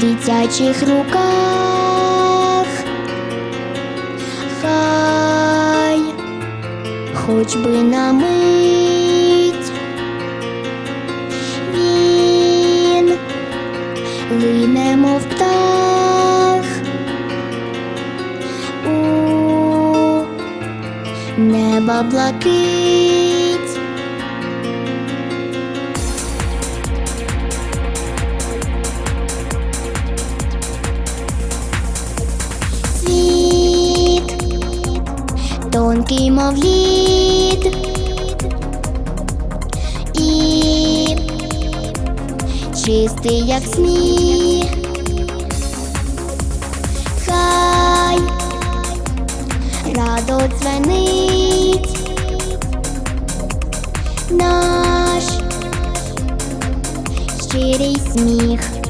дитячих руках. Хай хоч би на мить він лине, мов птах у неба блакить. Тонкий, мов лід, і чистий, як сніг. Хай радо дзвенить наш щирий сміх.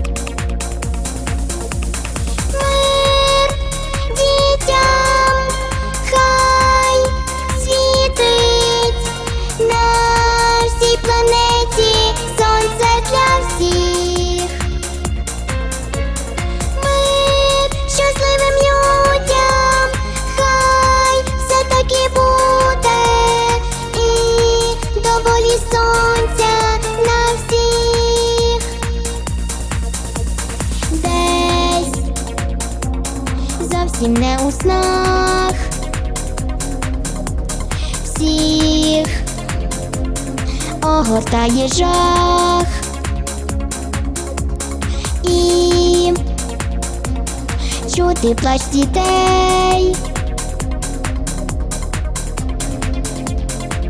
Зовсім не у снах всіх огортає жах і чути плач дітей.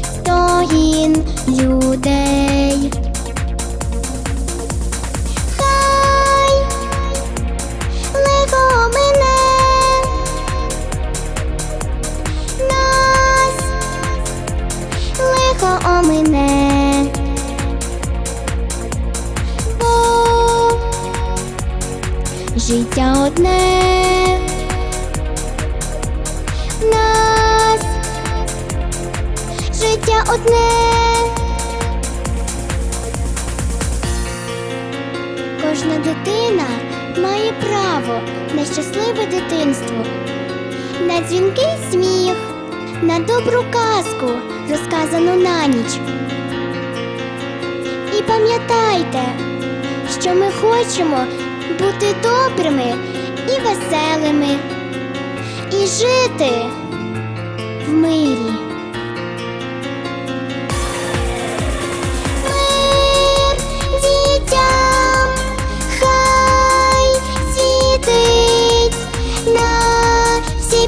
Стоїн людей. Омине. Бо життя одне нас життя одне. Кожна дитина має право на щасливе дитинство, на дзвінкий сміх, на добру казку, розказану на ніч. І пам'ятайте, що ми хочемо бути добрими і веселими, і жити в мирі.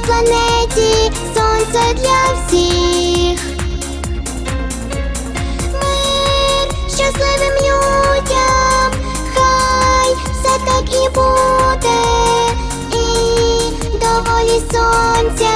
Планеті сонце для всіх. сонця.